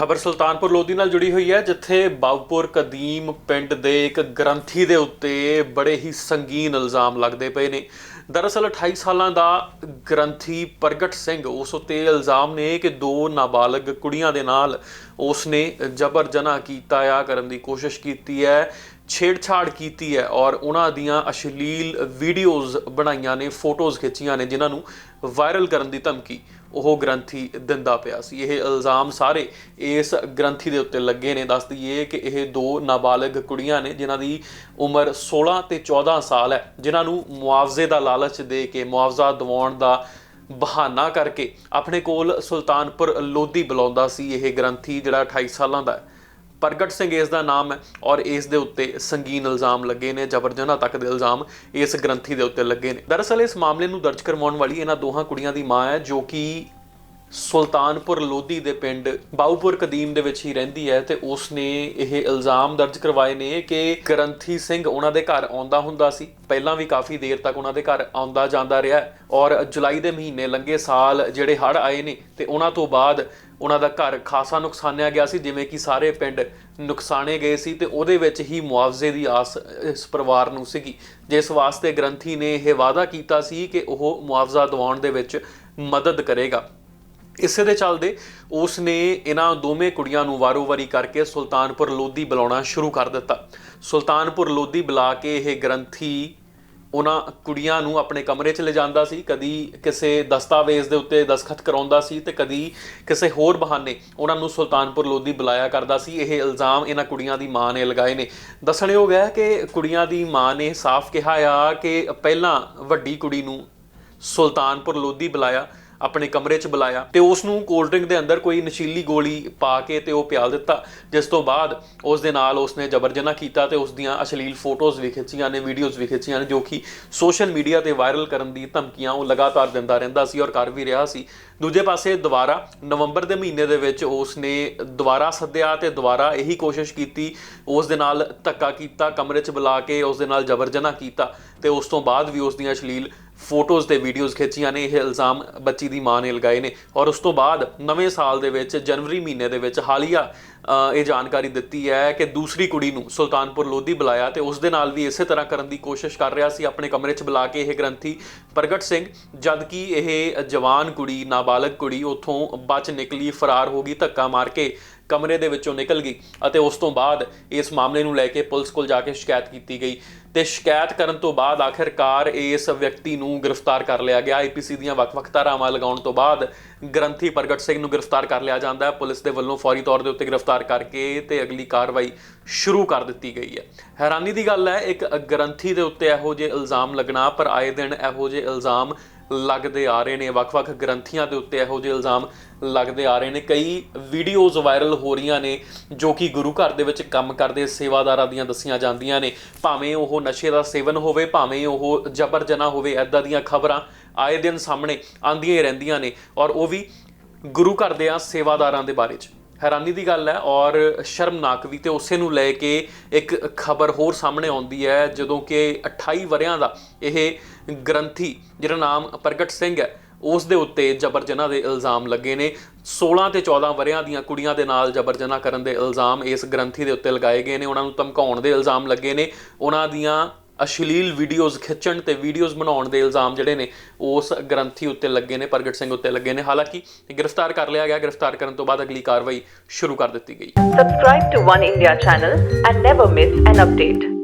ਖਬਰ ਸੁਲਤਾਨਪੁਰ ਲੋਧੀ ਨਾਲ ਜੁੜੀ ਹੋਈ ਹੈ, ਜਿੱਥੇ ਬਾਉਪੁਰ ਕਦੀਮ ਪਿੰਡ ਦੇ ਇੱਕ ਗ੍ਰੰਥੀ ਦੇ ਉੱਤੇ ਬੜੇ ਹੀ ਸੰਗੀਨ ਇਲਜ਼ਾਮ ਲੱਗਦੇ ਪਏ ਨੇ। ਦਰਅਸਲ 28 ਸਾਲਾਂ ਦਾ ਗ੍ਰੰਥੀ ਪ੍ਰਗਟ ਸਿੰਘ, ਉਸ ਉੱਤੇ ਇਲਜ਼ਾਮ ਨੇ ਕਿ ਦੋ ਨਾਬਾਲਗ ਕੁੜੀਆਂ ਦੇ ਨਾਲ ਉਸਨੇ ਜਬਰ ਜਨਾਹ ਕੀਤਾ ਆ ਕਰਨ ਦੀ ਕੋਸ਼ਿਸ਼ ਕੀਤੀ ਹੈ। ਛੇੜਛਾੜ ਕੀਤੀ ਹੈ ਔਰ ਉਹਨਾਂ ਦੀਆਂ ਅਸ਼ਲੀਲ ਵੀਡੀਓਜ਼ ਬਣਾਈਆਂ ਨੇ ਫੋਟੋਜ਼ ਖਿੱਚੀਆਂ ਨੇ, ਜਿਨ੍ਹਾਂ ਨੂੰ ਵਾਇਰਲ ਕਰਨ ਦੀ ਧਮਕੀ ਉਹ ਗ੍ਰੰਥੀ ਦਿੰਦਾ ਪਿਆ ਸੀ। ਇਹ ਇਲਜ਼ਾਮ ਸਾਰੇ ਇਸ ਗ੍ਰੰਥੀ ਦੇ ਉੱਤੇ ਲੱਗੇ ਨੇ। ਦੱਸ ਦਈਏ ਕਿ ਇਹ ਦੋ ਨਾਬਾਲਗ ਕੁੜੀਆਂ ਨੇ, ਜਿਨ੍ਹਾਂ ਦੀ ਉਮਰ 16 ਤੇ 14 ਸਾਲ ਹੈ, ਜਿਨ੍ਹਾਂ ਨੂੰ ਮੁਆਵਜ਼ੇ ਦਾ ਲਾਲਚ ਦੇ ਕੇ, ਮੁਆਵਜ਼ਾ ਦਿਵਾਉਣ ਦਾ ਬਹਾਨਾ ਕਰਕੇ ਆਪਣੇ ਕੋਲ ਸੁਲਤਾਨਪੁਰ ਲੋਧੀ ਬੁਲਾਉਂਦਾ ਸੀ। ਇਹ ਗ੍ਰੰਥੀ ਜਿਹੜਾ 28 ਸਾਲਾਂ ਦਾ ਹੈ। ਪ੍ਰਗਟ ਸਿੰਘ ਇਸ ਦਾ ਨਾਮ ਹੈ ਔਰ ਇਸ ਦੇ ਉੱਤੇ ਸੰਗੀਨ ਇਲਜ਼ਾਮ ਲੱਗੇ ਨੇ ਜਬਰ ਜਨਾਹ ਤੱਕ ਦੇ ਇਲਜ਼ਾਮ ਇਸ ਗ੍ਰੰਥੀ ਦੇ ਉੱਤੇ ਲੱਗੇ ਨੇ। ਦਰਅਸਲ ਇਸ ਮਾਮਲੇ ਨੂੰ ਦਰਜ ਕਰਵਾਉਣ ਵਾਲੀ ਇਹਨਾਂ ਦੋਹਾਂ ਕੁੜੀਆਂ ਦੀ ਮਾਂ ਹੈ, ਜੋ ਕਿ ਸੁਲਤਾਨਪੁਰ ਲੋਧੀ ਦੇ ਪਿੰਡ ਬਾਉਪੁਰ ਕਦੀਮ ਦੇ ਵਿੱਚ ਹੀ ਰਹਿੰਦੀ ਹੈ ਤੇ ਉਸ ਨੇ ਇਹ ਇਲਜ਼ਾਮ ਦਰਜ ਕਰਵਾਏ ਨੇ ਕਿ ਗ੍ਰੰਥੀ ਸਿੰਘ ਉਹਨਾਂ ਦੇ ਘਰ ਆਉਂਦਾ ਹੁੰਦਾ ਸੀ। ਪਹਿਲਾਂ ਵੀ ਕਾਫੀ ਦੇਰ ਤੱਕ ਉਹਨਾਂ ਦੇ ਘਰ ਆਉਂਦਾ ਜਾਂਦਾ ਰਿਹਾ ਔਰ ਜੁਲਾਈ ਦੇ ਮਹੀਨੇ ਲੰਘੇ ਸਾਲ ਜਿਹੜੇ ਹੜ੍ਹ ਆਏ ਨੇ ਤੇ ਉਹਨਾਂ ਤੋਂ ਬਾਅਦ ਉਹਨਾਂ ਦਾ ਘਰ ਖਾਸਾ ਨੁਕਸਾਨਿਆ ਗਿਆ ਸੀ, ਜਿਵੇਂ ਕਿ ਸਾਰੇ ਪਿੰਡ ਨੁਕਸਾਨੇ ਗਏ ਸੀ ਤੇ ਉਹਦੇ ਵਿੱਚ ਹੀ ਮੁਆਵਜ਼ੇ ਦੀ ਆਸ, ਇਸ ਪਰਿਵਾਰ ਨੂੰ ਸੀਗੀ। ਜਿਸ ਵਾਸਤੇ ਗ੍ਰੰਥੀ ਨੇ ਇਹ ਵਾਅਦਾ ਕੀਤਾ ਸੀ ਕਿ ਉਹ ਮੁਆਵਜ਼ਾ ਦਿਵਾਉਣ ਦੇ ਵਿੱਚ ਮਦਦ ਕਰੇਗਾ। ਇਸੇ ਦੇ ਚੱਲਦੇ ਉਸ ਨੇ ਇਹਨਾਂ ਦੋਵੇਂ ਕੁੜੀਆਂ ਨੂੰ ਵਾਰੋ-ਵਾਰੀ ਕਰਕੇ ਸੁਲਤਾਨਪੁਰ ਲੋਧੀ ਬੁਲਾਉਣਾ ਸ਼ੁਰੂ ਕਰ ਦਿੱਤਾ। ਸੁਲਤਾਨਪੁਰ ਲੋਧੀ ਬੁਲਾ ਕੇ ਇਹ ਗ੍ਰੰਥੀ ਉਹਨਾਂ ਕੁੜੀਆਂ ਨੂੰ ਆਪਣੇ ਕਮਰੇ 'ਚ ਲੈ ਸੀ, ਕਦੀ ਕਿਸੇ ਦਸਤਾਵੇਜ਼ ਦੇ ਉੱਤੇ ਦਸਖਤ ਕਰਾਉਂਦਾ ਸੀ ਤੇ ਕਦੀ ਕਿਸੇ ਹੋਰ ਬਹਾਨੇ ਉਹਨਾਂ ਨੂੰ ਸੁਲਤਾਨਪੁਰ ਲੋਧੀ ਬੁਲਾਇਆ ਕਰਦਾ ਸੀ। ਇਹ ਇਲਜ਼ਾਮ ਇਹਨਾਂ ਕੁੜੀਆਂ ਦੀ ਮਾਂ ਨੇ ਲਗਾਏ ਨੇ। ਦੱਸਣਯੋਗ ਹੈ ਕਿ ਕੁੜੀਆਂ ਦੀ ਮਾਂ ਨੇ ਸਾਫ਼ ਕਿਹਾ ਆ ਕਿ ਪਹਿਲਾਂ ਵੱਡੀ ਕੁੜੀ ਨੂੰ ਸੁਲਤਾਨਪੁਰ ਲੋਧੀ ਬੁਲਾਇਆ। ਆਪਣੇ ਕਮਰੇ 'ਚ ਬੁਲਾਇਆ ਤੇ ਉਸ ਨੂੰ ਕੋਲਡ ਡਰਿੰਕ ਦੇ ਅੰਦਰ ਕੋਈ ਨਸ਼ੀਲੀ ਗੋਲੀ ਪਾ ਕੇ ਤੇ ਉਹ ਪਿਆਲ ਦਿੱਤਾ, ਜਿਸ ਤੋਂ ਬਾਅਦ ਉਸ ਦੇ ਨਾਲ ਉਸਨੇ ਜਬਰ ਜਬਰਜਨਾ ਕੀਤਾ ਤੇ ਉਸ ਦੀਆਂ ਅਸ਼ਲੀਲ ਫੋਟੋਜ਼ ਵੀ ਖਿੱਚੀਆਂ ਨੇ ਵੀਡੀਓਜ਼ ਵੀ ਖਿੱਚੀਆਂ ਨੇ, ਜੋ ਕਿ ਸੋਸ਼ਲ ਮੀਡੀਆ ਤੇ ਵਾਇਰਲ ਕਰਨ ਦੀ ਧਮਕੀਆਂ ਉਹ ਲਗਾਤਾਰ ਦਿੰਦਾ ਰਹਿੰਦਾ ਸੀ ਔਰ ਕਰ ਵੀ ਰਿਹਾ ਸੀ। ਦੂਜੇ ਪਾਸੇ ਦੁਬਾਰਾ ਨਵੰਬਰ ਦੇ ਮਹੀਨੇ ਦੇ ਵਿੱਚ ਉਸ ਨੇ ਦੁਬਾਰਾ ਸੱਦਿਆ ਤੇ ਦੁਬਾਰਾ ਇਹੀ ਕੋਸ਼ਿਸ਼ ਕੀਤੀ, ਉਸ ਦੇ ਨਾਲ ਧੱਕਾ ਕੀਤਾ, ਕਮਰੇ 'ਚ ਬੁਲਾ ਕੇ ਉਸ ਦੇ ਨਾਲ ਜਬਰ ਜਬਰਜਨਾ ਕੀਤਾ ਤੇ ਉਸ ਤੋਂ ਬਾਅਦ ਵੀ ਉਸ ਦੀਆਂ ਅਸ਼ਲੀਲ ਫੋਟੋਜ਼ ਤੇ ਵੀਡੀਓਜ਼ ਖਿੱਚੀਆਂ ਨੇ, ਇਹ ਇਲਜ਼ਾਮ ਬੱਚੀ ਦੀ ਮਾਂ ਨੇ ਲਗਾਏ ਨੇ। ਔਰ ਉਸ ਤੋਂ ਬਾਅਦ ਨਵੇਂ ਸਾਲ ਦੇ ਵਿੱਚ ਜਨਵਰੀ ਮਹੀਨੇ ਦੇ ਵਿੱਚ ਹਾਲੀਆ ਇਹ ਜਾਣਕਾਰੀ ਦਿੱਤੀ ਹੈ ਕਿ ਦੂਸਰੀ ਕੁੜੀ ਨੂੰ ਸੁਲਤਾਨਪੁਰ ਲੋਧੀ ਬੁਲਾਇਆ ਤੇ ਉਸ ਦੇ ਨਾਲ ਵੀ ਇਸੇ ਤਰ੍ਹਾਂ ਕਰਨ ਦੀ ਕੋਸ਼ਿਸ਼ ਕਰ ਰਿਹਾ ਸੀ, ਆਪਣੇ ਕਮਰੇ 'ਚ ਬੁਲਾ ਕੇ ਇਹ ਗ੍ਰੰਥੀ ਪ੍ਰਗਟ ਸਿੰਘ ਜਦ ਕਿ ਇਹ ਜਵਾਨ ਕੁੜੀ, ਨਾਬਾਲਗ ਕੁੜੀ, ਉੱਥੋਂ ਬਚ ਨਿਕਲੀ, ਫਰਾਰ ਹੋ ਗਈ, ਧੱਕਾ ਮਾਰ ਕੇ ਕਮਰੇ ਦੇ ਵਿੱਚੋਂ ਨਿਕਲ ਗਈ ਅਤੇ ਉਸ ਤੋਂ ਬਾਅਦ ਇਸ ਮਾਮਲੇ ਨੂੰ ਲੈ ਕੇ ਪੁਲਿਸ ਕੋਲ ਜਾ ਕੇ ਸ਼ਿਕਾਇਤ ਕੀਤੀ ਗਈ ਤੇ ਸ਼ਿਕਾਇਤ ਕਰਨ ਤੋਂ ਬਾਅਦ ਆਖਿਰਕਾਰ ਇਸ ਵਿਅਕਤੀ ਨੂੰ ਗ੍ਰਿਫਤਾਰ ਕਰ ਲਿਆ ਗਿਆ। ਆਈਪੀਸੀ ਦੀਆਂ ਵੱਖ-ਵੱਖ ਧਾਰਾਵਾਂ ਲਗਾਉਣ ਤੋਂ ਬਾਅਦ ਗ੍ਰੰਥੀ ਪ੍ਰਗਟ ਸਿੰਘ ਨੂੰ ਗ੍ਰਿਫਤਾਰ ਕਰ ਲਿਆ ਜਾਂਦਾ ਹੈ। ਪੁਲਿਸ ਦੇ ਵੱਲੋਂ ਫੌਰੀ ਤੌਰ ਦੇ ਉੱਤੇ ਗ੍ਰਿਫਤਾਰ ਕਰਕੇ ਤੇ ਅਗਲੀ ਕਾਰਵਾਈ ਸ਼ੁਰੂ ਕਰ ਦਿੱਤੀ ਗਈ ਹੈ। ਹੈਰਾਨੀ ਦੀ ਗੱਲ ਹੈ, ਇੱਕ ਗ੍ਰੰਥੀ ਦੇ ਉੱਤੇ ਇਹੋ ਜਿਹੇ ਇਲਜ਼ਾਮ ਲੱਗਣਾ, ਪਰ ਆਏ ਦਿਨ ਇਹੋ ਜਿਹੇ ਇਲਜ਼ਾਮ ਲੱਗਦੇ ਆ ਰਹੇ ਨੇ। ਵੱਖ-ਵੱਖ ਗ੍ਰੰਥੀਆਂ ਦੇ ਉੱਤੇ ਇਹੋ ਜਿਹੇ ਇਲਜ਼ਾਮ ਲੱਗਦੇ ਆ ਰਹੇ ਨੇ। ਕਈ ਵੀਡੀਓਜ਼ ਵਾਇਰਲ ਹੋ ਰਹੀਆਂ ਨੇ, ਜੋ ਕਿ ਗੁਰੂ ਘਰ ਦੇ ਵਿੱਚ ਕੰਮ ਕਰਦੇ ਸੇਵਾਦਾਰਾਂ ਦੀਆਂ ਦੱਸੀਆਂ ਜਾਂਦੀਆਂ ਨੇ। ਭਾਵੇਂ ਉਹ ਨਸ਼ੇ ਦਾ ਸੇਵਨ ਹੋਵੇ, ਭਾਵੇਂ ਉਹ ਜਬਰ ਜਨਾ ਹੋਵੇ ਐਦਾਂ ਦੀਆਂ ਖਬਰਾਂ ਆਏ ਦਿਨ ਸਾਹਮਣੇ ਆਉਂਦੀਆਂ ਹੀ ਰਹਿੰਦੀਆਂ ਨੇ। ਔਰ ਉਹ ਵੀ ਗੁਰੂ ਘਰ ਦੇ ਆ ਸੇਵਾਦਾਰਾਂ ਦੇ ਬਾਰੇ 'ਚ। ਹੈਰਾਨੀ ਦੀ ਗੱਲ ਹੈ ਔਰ ਸ਼ਰਮਨਾਕ ਵੀ ਤੇ ਉਸੇ ਨੂੰ ਲੈ ਕੇ ਇੱਕ ਖਬਰ ਹੋਰ ਸਾਹਮਣੇ ਆਉਂਦੀ ਹੈ, ਜਦੋਂ ਕਿ 28 ਵਰਿਆਂ ਦਾ ਇਹ ਗ੍ਰੰਥੀ, ਜਿਹਦਾ ਨਾਮ ਪ੍ਰਗਟ ਸਿੰਘ ਹੈ, ਉਸ ਦੇ ਉੱਤੇ ਜਬਰ ਜਬਰਜਨਾ ਦੇ ਇਲਜ਼ਾਮ ਲੱਗੇ ਨੇ। 16 ਤੇ 14 ਵਰਿਆਂ ਦੀਆਂ ਕੁੜੀਆਂ ਦੇ ਨਾਲ ਜਬਰ ਜਨਾਹ ਕਰਨ ਦੇ ਇਲਜ਼ਾਮ ਇਸ ਗ੍ਰੰਥੀ ਦੇ ਉੱਤੇ ਲਗਾਏ ਗਏ ਨੇ। ਉਹਨਾਂ ਨੂੰ ਧਮਕਾਉਣ ਦੇ ਇਲਜ਼ਾਮ ਲੱਗੇ ਨੇ। ਉਹਨਾਂ ਦੀਆਂ ਅਸ਼ਲੀਲ ਵੀਡੀਓਜ਼ ਖਿੱਚਣ ਤੇ ਵੀਡੀਓਜ਼ ਬਣਾਉਣ ਦੇ ਇਲਜ਼ਾਮ ਜਿਹੜੇ ਨੇ, ਉਸ ਗ੍ਰੰਥੀ ਉੱਤੇ ਲੱਗੇ ਨੇ, ਪ੍ਰਗਟ ਸਿੰਘ ਉੱਤੇ ਲੱਗੇ ਨੇ ਹਾਲਾਂਕਿ ਗ੍ਰਿਫਤਾਰ ਕਰ ਲਿਆ ਗਿਆ, ਗ੍ਰਿਫਤਾਰ ਕਰਨ ਤੋਂ ਬਾਅਦ ਅਗਲੀ ਕਾਰਵਾਈ ਸ਼ੁਰੂ ਕਰ ਦਿੱਤੀ ਗਈ Subscribe to One India channel and never miss an update.